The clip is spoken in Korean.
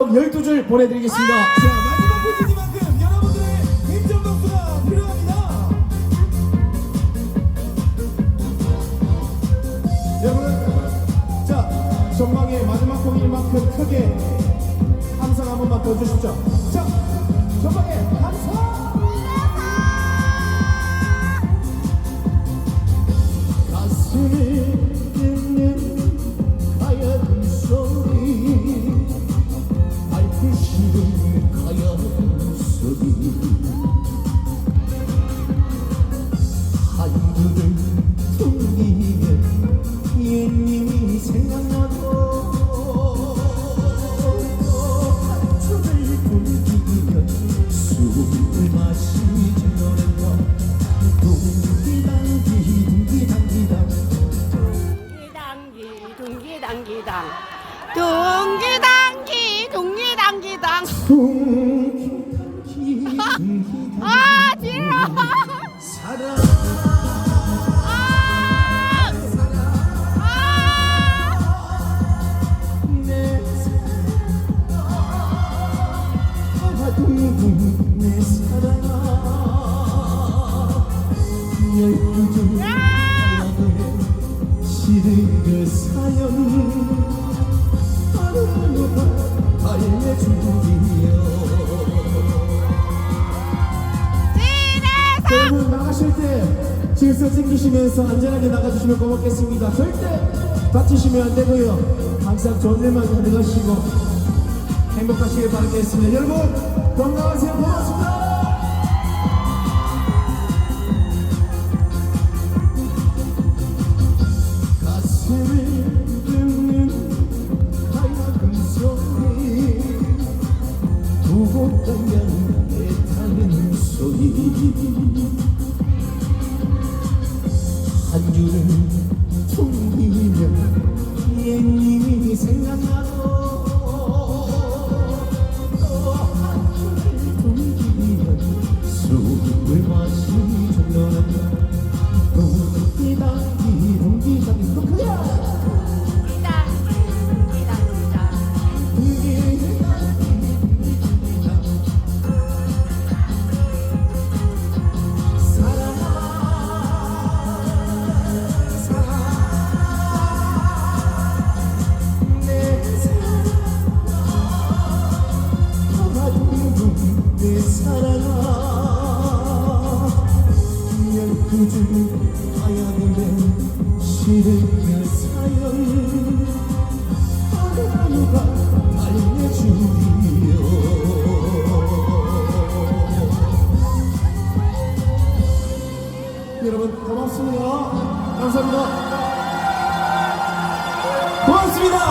12줄 보내드리겠습니다. 자 마지막 포즈니만큼 여러분들의 힘좀 박수가 필요합니다. 여러분, 자 전망의 마지막 공일 만큼 크게 함성 한 번만 더 주시죠. 자 전망의 함성. 가슴을 당기 둥기당 아 싫어 아! 아! 그 사연 여러분 나가실 때 질서 챙기시면서 안전하게 나가주시면 고맙겠습니다. 절대 다치시면 안 되고요. 항상 좋은 일만 가져가시고 행복하시길 바라겠습니다. 여러분 건강하세요. 고맙습니다. 애타는 소리. 한 줄을 실은 그 사연 하루하루가 달래주리요 여러분 고맙습니다 감사합니다 고맙습니다